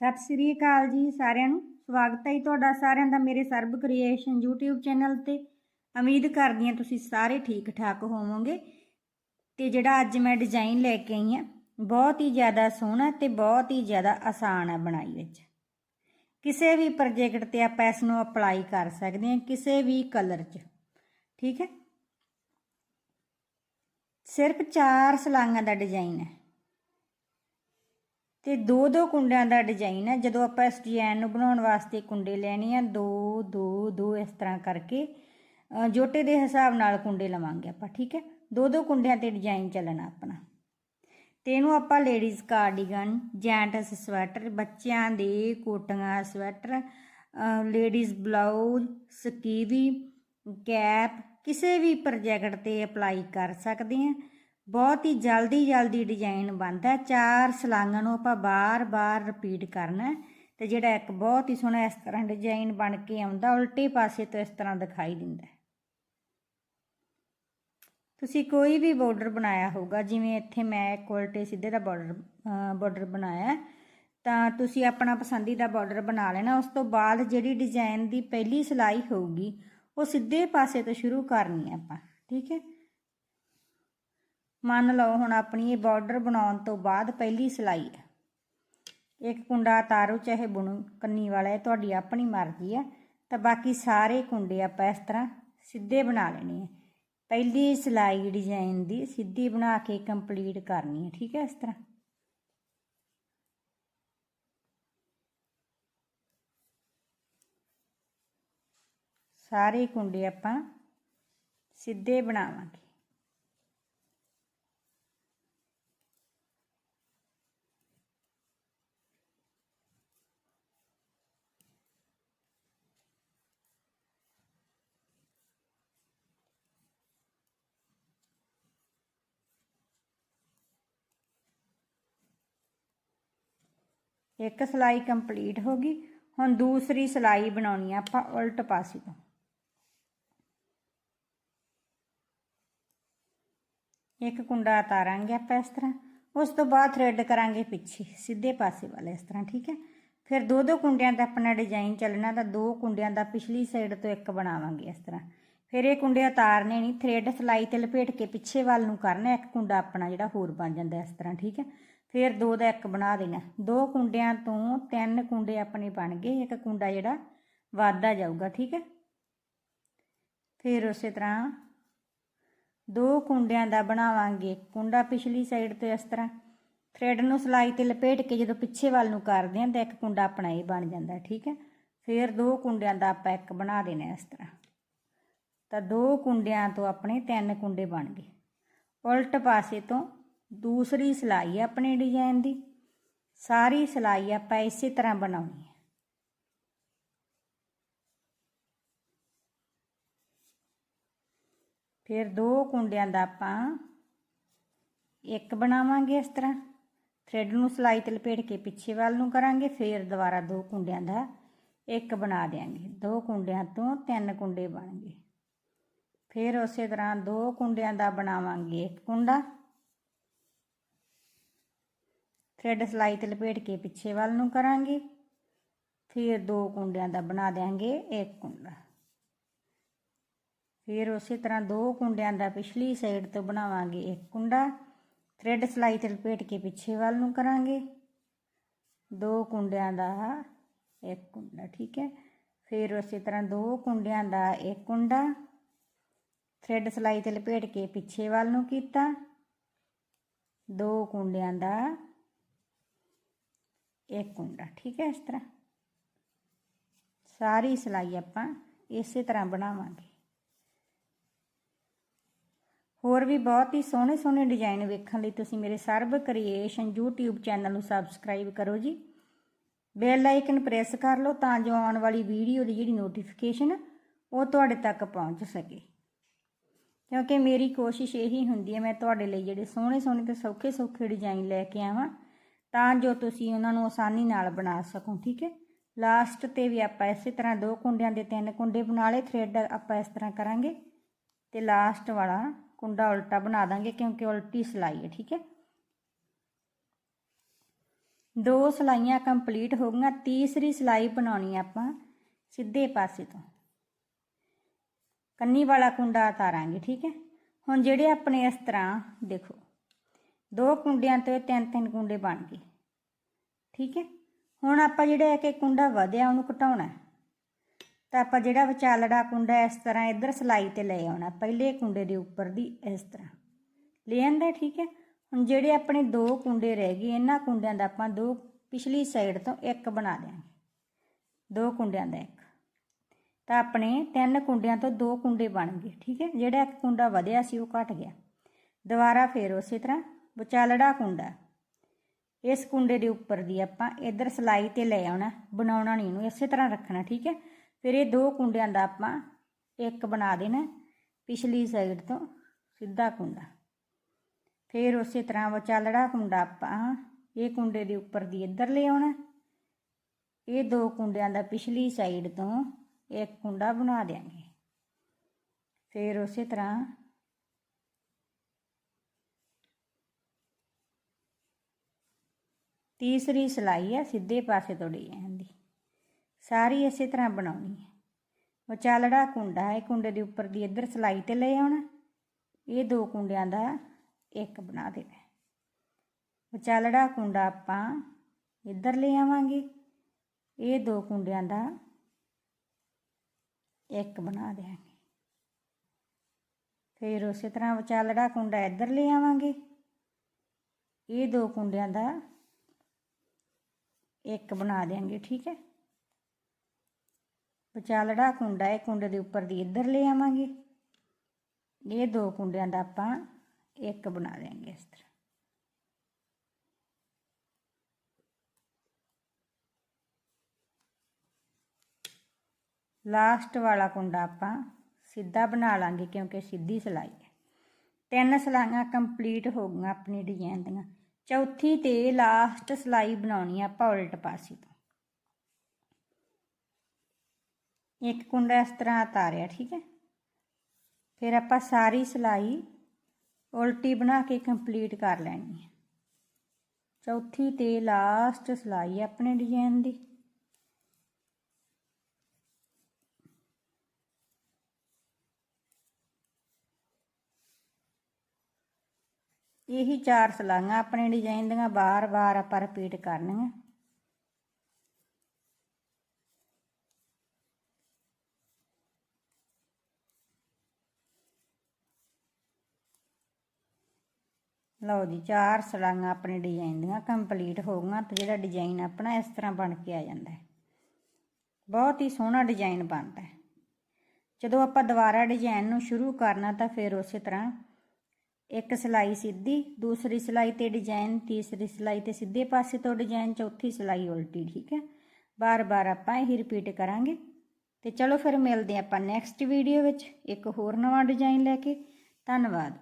ਸਤਿ ਸ੍ਰੀ ਅਕਾਲ ਜੀ ਸਾਰਿਆਂ ਨੂੰ। ਸਵਾਗਤ ਹੈ ਜੀ ਤੁਹਾਡਾ ਸਾਰਿਆਂ ਦਾ ਮੇਰੇ ਸਰਬ ਕ੍ਰੀਏਸ਼ਨ YouTube ਚੈਨਲ ਤੇ। ਉਮੀਦ ਕਰਦੀ ਹਾਂ ਤੁਸੀਂ ਸਾਰੇ ਠੀਕ ਠਾਕ ਹੋਵੋਗੇ। ਤੇ ਜਿਹੜਾ ਅੱਜ ਮੈਂ ਡਿਜ਼ਾਈਨ ਲੈ ਕੇ ਆਈ ਹਾਂ, ਬਹੁਤ ਹੀ ਜ਼ਿਆਦਾ ਸੋਹਣਾ ਤੇ ਬਹੁਤ ਹੀ ਜ਼ਿਆਦਾ ਆਸਾਨ ਹੈ ਬਣਾਈ ਵਿੱਚ। ਕਿਸੇ ਵੀ ਪ੍ਰੋਜੈਕਟ ਤੇ ਆਪਾਂ ਇਸ ਨੂੰ ਅਪਲਾਈ ਕਰ ਸਕਦੇ ਹਾਂ ਕਿਸੇ ਵੀ ਕਲਰ 'ਚ, ਠੀਕ ਹੈ? ਸਿਰਫ 4 ਸਲਾਈਆਂ ਦਾ ਡਿਜ਼ਾਈਨ ਹੈ। ਤੇ ਦੋ ਦੋ ਕੁੰਡਿਆਂ ਦਾ ਡਿਜ਼ਾਈਨ ਹੈ ਜਦੋਂ ਆਪਾਂ ਇਸ ਡਿਜ਼ਾਈਨ ਨੂੰ ਬਣਾਉਣ ਵਾਸਤੇ ਕੁੰਡੇ ਲੈਣੇ ਆ, ਦੋ ਦੋ ਦੋ ਇਸ ਤਰ੍ਹਾਂ ਕਰਕੇ ਜੋਟੇ ਦੇ ਹਿਸਾਬ ਨਾਲ ਕੁੰਡੇ ਲਵਾਂਗੇ ਆਪਾਂ, ਠੀਕ ਹੈ? ਦੋ ਦੋ ਕੁੰਡਿਆਂ ਤੇ ਡਿਜ਼ਾਈਨ ਚੱਲਣਾ ਆਪਣਾ। ਤੇ ਇਹਨੂੰ ਆਪਾਂ ਲੇਡੀਜ਼ ਕਾਰਡੀਗਨ ਜੈਂਟਸ ਸਵੈਟਰ ਬੱਚਿਆਂ ਦੇ ਕੋਟੀਆਂ sweater ladies blouse skivvy cap ਕਿਸੇ ਵੀ ਪ੍ਰੋਜੈਕਟ ਤੇ ਅਪਲਾਈ ਕਰ ਸਕਦੇ ਹਾਂ ਬਹੁਤ ਹੀ ਜਲਦੀ ਜਲਦੀ ਡਿਜ਼ਾਈਨ ਬਣਦਾ ਚਾਰ ਸਲਾਂਗਾਂ ਨੂੰ ਆਪਾਂ ਬਾਰ-ਬਾਰ ਰਿਪੀਟ ਕਰਨਾ ਹੈ ਤੇ ਜਿਹੜਾ ਇੱਕ ਬਹੁਤ ਹੀ ਸੋਹਣਾ ਇਸ ਤਰ੍ਹਾਂ ਡਿਜ਼ਾਈਨ ਬਣ ਕੇ ਆਉਂਦਾ, ਉਲਟੇ ਪਾਸੇ ਤੋਂ ਇਸ ਤਰ੍ਹਾਂ ਦਿਖਾਈ ਦਿੰਦਾ ਤੁਸੀਂ ਕੋਈ ਵੀ ਬਾਰਡਰ ਬਣਾਇਆ ਹੋਊਗਾ, ਜਿਵੇਂ ਇੱਥੇ ਮੈਂ ਇੱਕ ਉਲਟੇ ਸਿੱਧੇ ਦਾ ਬਾਰਡਰ ਬਾਰਡਰ ਬਣਾਇਆ ਤਾਂ ਤੁਸੀਂ ਆਪਣਾ ਪਸੰਦੀਦਾ ਬਾਰਡਰ ਬਣਾ ਲੈਣਾ। ਉਸ ਤੋਂ ਬਾਅਦ ਜਿਹੜੀ ਡਿਜ਼ਾਈਨ ਦੀ ਪਹਿਲੀ ਸਿਲਾਈ ਹੋਊਗੀ, ਉਹ ਸਿੱਧੇ ਪਾਸੇ ਤੋਂ ਸ਼ੁਰੂ ਕਰਨੀ ਹੈ ਆਪਾਂ, ਠੀਕ ਹੈ? ਮੰਨ ਲਓ ਹੁਣ ਆਪਣੀ ਇਹ ਬਾਰਡਰ ਬਣਾਉਣ ਤੋਂ ਬਾਅਦ ਪਹਿਲੀ ਸਿਲਾਈ ਹੈ। ਇੱਕ ਕੁੰਡਾ ਤਾਰੂ ਚਾਹੇ ਬੁਣੋ, ਕੰਨੀ ਵਾਲਾ, ਇਹ ਤੁਹਾਡੀ ਆਪਣੀ ਮਰਜ਼ੀ ਹੈ। ਤਾਂ ਬਾਕੀ ਸਾਰੇ ਕੁੰਡੇ ਆਪਾਂ ਇਸ ਤਰ੍ਹਾਂ ਸਿੱਧੇ ਬਣਾ ਲੈਣੇ ਆ। ਪਹਿਲੀ ਸਿਲਾਈ ਡਿਜ਼ਾਈਨ ਦੀ ਸਿੱਧੀ ਬਣਾ ਕੇ ਕੰਪਲੀਟ ਕਰਨੀ ਹੈ, ਠੀਕ ਹੈ ਇਸ ਤਰ੍ਹਾਂ। ਸਾਰੇ ਕੁੰਡੇ ਆਪਾਂ ਸਿੱਧੇ ਬਣਾਵਾਂਗੇ। ਇੱਕ ਸਿਲਾਈ ਕੰਪਲੀਟ ਹੋ ਗਈ, ਹੁਣ ਦੂਸਰੀ ਸਿਲਾਈ ਬਣਾਉਣੀ ਆ ਆਪਾਂ ਉਲਟ ਪਾਸੇ ਤੋਂ। ਇੱਕ ਕੁੰਡਾ ਤਾਰਾਂਗੇ ਆਪਾਂ ਇਸ ਤਰ੍ਹਾਂ, ਉਸ ਤੋਂ ਬਾਅਦ ਥ੍ਰੈਡ ਕਰਾਂਗੇ ਪਿੱਛੇ, ਸਿੱਧੇ ਪਾਸੇ ਵਾਲੇ ਇਸ ਤਰ੍ਹਾਂ, ਠੀਕ ਹੈ? ਫਿਰ ਦੋ ਦੋ ਕੁੰਡਿਆਂ ਦਾ ਆਪਣਾ ਡਿਜ਼ਾਈਨ ਚੱਲਣਾ, ਤਾਂ ਦੋ ਕੁੰਡਿਆਂ ਦਾ ਪਿਛਲੀ ਸਾਈਡ ਤੋਂ ਇੱਕ ਬਣਾਵਾਂਗੇ ਇਸ ਤਰ੍ਹਾਂ। ਫਿਰ ਇਹ ਕੁੰਡੇ ਉਤਾਰਨੇ ਨਹੀਂ ਥ੍ਰੈਡ ਸਲਾਈ ਤੇ ਲਪੇਟ ਕੇ ਪਿੱਛੇ ਵੱਲ ਨੂੰ ਕਰਨਾ, ਇੱਕ ਕੁੰਡਾ ਆਪਣਾ ਜਿਹੜਾ ਹੋਰ ਬਣ ਜਾਂਦਾ ਇਸ ਤਰ੍ਹਾਂ, ਠੀਕ ਹੈ? ਫਿਰ ਦੋ ਦਾ ਇੱਕ ਬਣਾ ਦੇਣਾ। ਦੋ ਕੁੰਡਿਆਂ ਤੋਂ ਤਿੰਨ ਕੁੰਡੇ ਆਪਣੇ ਬਣ ਗਏ। ਇੱਕ ਕੁੰਡਾ ਜਿਹੜਾ ਵੱਧਦਾ ਜਾਊਗਾ, ਠੀਕ ਹੈ? ਫਿਰ ਉਸੇ ਤਰ੍ਹਾਂ ਦੋ ਕੁੰਡਿਆਂ ਦਾ ਬਣਾਵਾਂਗੇ। ਕੁੰਡਾ ਪਿਛਲੀ ਸਾਈਡ ਤੋਂ ਇਸ ਤਰ੍ਹਾਂ ਥ੍ਰੈਡ ਨੂੰ ਸਲਾਈ ਤੇ ਲਪੇਟ ਕੇ ਜਦੋਂ ਪਿੱਛੇ ਵੱਲ ਨੂੰ ਕਰਦੇ ਹਾਂ ਤਾਂ ਇੱਕ ਕੁੰਡਾ ਆਪਣਾ ਇਹ ਬਣ ਜਾਂਦਾ, ਠੀਕ ਹੈ? ਫਿਰ ਦੋ ਕੁੰਡਿਆਂ ਦਾ ਆਪਾਂ ਇੱਕ ਬਣਾ ਦੇਣਾ ਇਸ ਤਰ੍ਹਾਂ। ਤਾਂ ਦੋ ਕੁੰਡਿਆਂ ਤੋਂ ਆਪਣੇ ਤਿੰਨ ਕੁੰਡੇ ਬਣ ਗਏ। ਉਲਟ ਪਾਸੇ ਤੋਂ ਦੂਸਰੀ ਸਿਲਾਈ ਆਪਣੇ ਡਿਜ਼ਾਈਨ ਦੀ। ਸਾਰੀ ਸਿਲਾਈ ਆਪਾਂ ਇਸੇ ਤਰ੍ਹਾਂ ਬਣਾਉਣੀ ਹੈ। ਫਿਰ ਦੋ ਕੁੰਡਿਆਂ ਦਾ ਆਪਾਂ ਇੱਕ ਬਣਾਵਾਂਗੇ ਇਸ ਤਰ੍ਹਾਂ। ਥ੍ਰੈਡ ਨੂੰ ਸਲਾਈ ਤੇ ਲਪੇਟ ਕੇ ਪਿੱਛੇ ਵੱਲ ਨੂੰ ਕਰਾਂਗੇ, ਫਿਰ ਦੁਬਾਰਾ ਦੋ ਕੁੰਡਿਆਂ ਦਾ ਇੱਕ ਬਣਾ ਦੇਾਂਗੇ ਦੋ ਕੁੰਡਿਆਂ ਤੋਂ ਤਿੰਨ ਕੁੰਡੇ ਬਣ ਗਏ ਫਿਰ ਉਸੇ ਤਰ੍ਹਾਂ ਦੋ ਕੁੰਡਿਆਂ ਦਾ ਬਣਾਵਾਂਗੇ ਇੱਕ ਕੁੰਡਾ। ਥ੍ਰੈਡ ਸਲਾਈ ਤੇ ਲਪੇਟ ਕੇ ਪਿੱਛੇ ਵੱਲ ਨੂੰ ਕਰਾਂਗੇ। ਫਿਰ ਦੋ ਕੁੰਡਿਆਂ ਦਾ ਬਣਾ ਦੇਾਂਗੇ ਇੱਕ ਕੁੰਡਾ। ਫਿਰ ਉਸੇ ਤਰ੍ਹਾਂ ਦੋ ਕੁੰਡਿਆਂ ਦਾ ਪਿਛਲੀ ਸਾਈਡ ਤੋਂ ਬਣਾਵਾਂਗੇ ਇੱਕ ਕੁੰਡਾ। ਥਰੈਡ ਸਲਾਈ ਤੇ ਲਪੇਟ ਕੇ ਪਿੱਛੇ ਵੱਲ ਨੂੰ ਕਰਾਂਗੇ। ਦੋ ਕੁੰਡਿਆਂ ਦਾ ਇੱਕ ਕੁੰਡਾ, ਠੀਕ ਹੈ। ਫਿਰ ਉਸੇ ਤਰ੍ਹਾਂ ਦੋ ਕੁੰਡਿਆਂ ਦਾ ਇੱਕ ਕੁੰਡਾ। ਥ੍ਰੈਡ ਸਲਾਈ ਤੇ ਲਪੇਟ ਕੇ ਪਿੱਛੇ ਵੱਲ ਨੂੰ ਕੀਤਾ। ਦੋ ਕੁੰਡਿਆਂ ਦਾ ਇੱਕ ਕੁੰਡਾ, ਠੀਕ ਹੈ ਇਸ ਤਰ੍ਹਾਂ? ਸਾਰੀ ਸਿਲਾਈ ਆਪਾਂ ਇਸੇ ਤਰ੍ਹਾਂ ਬਣਾਵਾਂਗੇ। ਹੋਰ ਵੀ ਬਹੁਤ ਹੀ ਸੋਹਣੇ ਸੋਹਣੇ ਡਿਜ਼ਾਈਨ ਵੇਖਣ ਲਈ ਤੁਸੀਂ ਮੇਰੇ ਸਰਬ ਕ੍ਰੀਏਸ਼ਨ YouTube ਚੈਨਲ ਨੂੰ ਸਬਸਕ੍ਰਾਈਬ ਕਰੋ ਜੀ। ਬੈਲ ਆਈਕਨ ਪ੍ਰੈਸ ਕਰ ਲਓ ਤਾਂ ਜੋ ਆਉਣ ਵਾਲੀ ਵੀਡੀਓ ਦੀ ਜਿਹੜੀ ਨੋਟੀਫਿਕੇਸ਼ਨ ਉਹ ਤੁਹਾਡੇ ਤੱਕ ਪਹੁੰਚ ਸਕੇ। ਕਿਉਂਕਿ ਮੇਰੀ ਕੋਸ਼ਿਸ਼ ਇਹੀ ਹੁੰਦੀ ਹੈ, ਮੈਂ ਤੁਹਾਡੇ ਲਈ ਜਿਹੜੇ ਸੋਹਣੇ ਸੋਹਣੇ ਤੇ ਸੌਖੇ ਸੌਖੇ ਡਿਜ਼ਾਈਨ ਲੈ ਕੇ ਆਵਾਂ ਤਾਂ ਜੋ ਤੁਸੀਂ ਉਹਨਾਂ ਨੂੰ ਆਸਾਨੀ ਨਾਲ ਬਣਾ ਸਕੋ, ਠੀਕ ਹੈ? ਲਾਸਟ ਤੇ ਵੀ ਆਪਾਂ ਇਸੇ ਤਰ੍ਹਾਂ ਦੋ ਕੁੰਡਿਆਂ ਦੇ ਤਿੰਨ ਕੁੰਡੇ ਬਣਾ ਲਏ ਥ੍ਰੈਡ ਆਪਾਂ ਇਸ ਤਰ੍ਹਾਂ ਕਰਾਂਗੇ ਤੇ ਲਾਸਟ ਵਾਲਾ ਕੁੰਡਾ ਉਲਟਾ ਬਣਾ ਦਾਂਗੇ ਕਿਉਂਕਿ ਉਲਟੀ ਸਿਲਾਈ ਹੈ, ਠੀਕ ਹੈ? ਦੋ ਸਲਾਈਆਂ ਕੰਪਲੀਟ ਹੋ ਗਈਆਂ, ਤੀਸਰੀ ਸਲਾਈ ਬਣਾਉਣੀ ਆਪਾਂ ਸਿੱਧੇ ਪਾਸੇ ਤੋਂ। ਕੰਨੀ ਵਾਲਾ ਕੁੰਡਾ ਉਤਾਰਾਂਗੇ, ਠੀਕ ਹੈ? ਹੁਣ ਜਿਹੜੇ ਆਪਣੇ ਇਸ ਤਰ੍ਹਾਂ ਦੇਖੋ ਦੋ ਕੁੰਡਿਆਂ ਤੋਂ ਤਿੰਨ ਤਿੰਨ ਕੁੰਡੇ ਬਣ ਗਏ। ਠੀਕ ਹੈ? ਹੁਣ ਆਪਾਂ ਜਿਹੜਾ ਇੱਕ ਕੁੰਡਾ ਵਧਿਆ, ਉਹਨੂੰ ਘਟਾਉਣਾ ਤਾਂ ਆਪਾਂ ਜਿਹੜਾ ਵਿਚਾਲੜਾ ਕੁੰਡਾ ਇਸ ਤਰ੍ਹਾਂ ਇੱਧਰ ਸਲਾਈ ਤੇ ਲੈ ਆਉਣਾ, ਪਹਿਲੇ ਕੁੰਡੇ ਦੇ ਉੱਪਰ ਦੀ ਇਸ ਤਰ੍ਹਾਂ। ਲੈ ਆਂਦਾ, ਠੀਕ ਹੈ? ਹੁਣ ਜਿਹੜੇ ਆਪਣੇ ਦੋ ਕੁੰਡੇ ਰਹਿ ਗਏ, ਇਹਨਾਂ ਕੁੰਡਿਆਂ ਦਾ ਆਪਾਂ ਦੋ ਪਿਛਲੀ ਸਾਈਡ ਤੋਂ ਇੱਕ ਬਣਾ ਦਿਆਂਗੇ। ਦੋ ਕੁੰਡਿਆਂ ਦਾ ਇੱਕ। ਤਾਂ ਆਪਣੇ ਤਿੰਨ ਕੁੰਡਿਆਂ ਤੋਂ ਦੋ ਕੁੰਡੇ ਬਣ ਗਏ, ਠੀਕ ਹੈ? ਜਿਹੜਾ ਇੱਕ ਕੁੰਡਾ ਵਧਿਆ ਸੀ, ਉਹ ਘਟ ਗਿਆ। ਦੁਬਾਰਾ ਫੇਰ ਉਸੇ ਤਰ੍ਹਾਂ ਵਿਚਾਲੜਾ ਕੁੰਡਾ ਇਸ ਕੁੰਡੇ ਦੇ ਉੱਪਰ ਦੀ ਆਪਾਂ ਇੱਧਰ ਸਲਾਈ ਤੇ ਲੈ ਆਉਣਾ ਬਣਾਉਣਾ ਨਹੀਂ ਇਹਨੂੰ ਇਸੇ ਤਰ੍ਹਾਂ ਰੱਖਣਾ, ਠੀਕ ਹੈ? ਫਿਰ ਇਹ ਦੋ ਕੁੰਡਿਆਂ ਦਾ ਆਪਾਂ ਇੱਕ ਬਣਾ ਦੇਣਾ ਪਿਛਲੀ ਸਾਈਡ ਤੋਂ ਸਿੱਧਾ ਕੁੰਡਾ। ਫਿਰ ਉਸੇ ਤਰ੍ਹਾਂ ਵਿਚਾਲੜਾ ਕੁੰਡਾ ਆਪਾਂ ਇਹ ਕੁੰਡੇ ਦੇ ਉੱਪਰ ਦੀ ਇੱਧਰ ਲੈ ਆਉਣਾ ਇਹ ਦੋ ਕੁੰਡਿਆਂ ਦਾ ਪਿਛਲੀ ਸਾਈਡ ਤੋਂ ਇੱਕ ਕੁੰਡਾ ਬਣਾ ਦੇਾਂਗੇ ਫਿਰ ਉਸੇ ਤਰ੍ਹਾਂ ਤੀਸਰੀ ਸਲਾਈ ਹੈ ਸਿੱਧੇ ਪਾਸੇ ਤੋਂ ਡਿਜ਼ਾਈਨ ਦੀ ਸਾਰੀ ਇਸੇ ਤਰ੍ਹਾਂ ਬਣਾਉਣੀ ਹੈ ਵਿਚਾਲੜਾ ਕੁੰਡਾ ਹੈ, ਕੁੰਡੇ ਦੇ ਉੱਪਰ ਦੀ ਇੱਧਰ ਸਲਾਈ ਤੇ ਲੈ ਆਉਣਾ। ਇਹ ਦੋ ਕੁੰਡਿਆਂ ਦਾ ਇੱਕ ਬਣਾ ਦੇਣਾ ਵਿਚਾਲੜਾ ਕੁੰਡਾ ਆਪਾਂ ਇੱਧਰ ਲੈ ਆਵਾਂਗੇ, ਇਹ ਦੋ ਕੁੰਡਿਆਂ ਦਾ ਇੱਕ ਬਣਾ ਦੇਵਾਂਗੇ ਫਿਰ ਉਸੇ ਤਰ੍ਹਾਂ ਵਿਚਾਲੜਾ ਕੁੰਡਾ ਇੱਧਰ ਲੈ ਆਵਾਂਗੇ, ਇਹ ਦੋ ਕੁੰਡਿਆਂ ਦਾ ਇੱਕ ਬਣਾ ਦੇਾਂਗੇ ਠੀਕ ਹੈ? ਵਿਚਾਲੜਾ ਕੁੰਡਾ ਹੈ ਕੁੰਡੇ ਦੇ ਉੱਪਰ ਦੀ ਇੱਧਰ ਲੈ ਆਵਾਂਗੇ। ਇਹ ਦੋ ਕੁੰਡਿਆਂ ਦਾ ਆਪਾਂ ਇੱਕ ਬਣਾ ਦੇਾਂਗੇ ਇਸ ਤਰ੍ਹਾਂ। ਲਾਸਟ ਵਾਲਾ ਕੁੰਡਾ ਆਪਾਂ ਸਿੱਧਾ ਬਣਾ ਲਾਂਗੇ ਕਿਉਂਕਿ ਸਿੱਧੀ ਸਲਾਈ ਹੈ। ਤਿੰਨ ਸਲਾਈਆਂ ਕੰਪਲੀਟ ਹੋ ਗਈਆਂ ਆਪਣੀ ਡਿਜ਼ਾਈਨ ਦੀਆਂ। ਚੌਥੀ ਤੇ ਲਾਸਟ ਸਲਾਈ ਬਣਾਉਣੀ ਆ ਆਪਾਂ ਉਲਟ ਪਾਸੇ ਤੋਂ ਇੱਕ ਕੁੰਡਾ ਇਸ ਤਰ੍ਹਾਂ ਉਤਾਰਿਆ ਠੀਕ ਹੈ ਫਿਰ ਆਪਾਂ ਸਾਰੀ ਸਲਾਈ ਉਲਟੀ ਬਣਾ ਕੇ ਕੰਪਲੀਟ ਕਰ ਲੈਣੀ ਹੈ ਚੌਥੀ ਤੇ ਲਾਸਟ ਸਲਾਈ ਆਪਣੇ ਡਿਜ਼ਾਈਨ ਦੀ ਇਹੀ ਚਾਰ ਸਲਾਈਆਂ ਆਪਣੇ ਡਿਜ਼ਾਈਨ ਦੀਆਂ ਬਾਰ-ਬਾਰ ਆਪਾਂ ਰਿਪੀਟ ਕਰਨੀਆਂ। ਲਓ ਜੀ, ਚਾਰ ਸਲਾਈਆਂ ਆਪਣੇ ਡਿਜ਼ਾਈਨ ਦੀਆਂ ਕੰਪਲੀਟ ਹੋ ਗਈਆਂ ਤੇ ਜਿਹੜਾ ਡਿਜ਼ਾਈਨ ਆਪਣਾ ਇਸ ਤਰ੍ਹਾਂ ਬਣ ਕੇ ਆ ਜਾਂਦਾ ਹੈ। ਬਹੁਤ ਹੀ ਸੋਹਣਾ ਡਿਜ਼ਾਈਨ ਬਣਦਾ ਹੈ। ਜਦੋਂ ਆਪਾਂ ਦੁਬਾਰਾ ਡਿਜ਼ਾਈਨ ਨੂੰ ਸ਼ੁਰੂ ਕਰਨਾ ਤਾਂ ਫਿਰ ਉਸੇ ਤਰ੍ਹਾਂ ਇੱਕ ਸਿਲਾਈ ਸਿੱਧੀ, ਦੂਸਰੀ ਸਿਲਾਈ ਤੇ ਡਿਜ਼ਾਈਨ ਤੀਸਰੀ ਸਿਲਾਈ ਤੇ ਸਿੱਧੇ ਪਾਸੇ ਤੋਂ ਡਿਜ਼ਾਈਨ ਚੌਥੀ ਸਿਲਾਈ ਉਲਟੀ, ਠੀਕ ਹੈ? ਬਾਰ-ਬਾਰ ਆਪਾਂ ਇਹ ਰਿਪੀਟ ਕਰਾਂਗੇ। ਤੇ ਚਲੋ ਫਿਰ ਮਿਲਦੇ ਆਪਾਂ ਨੈਕਸਟ ਵੀਡੀਓ ਵਿੱਚ, ਇੱਕ ਹੋਰ ਨਵਾਂ ਡਿਜ਼ਾਈਨ ਲੈ ਕੇ। ਧੰਨਵਾਦ।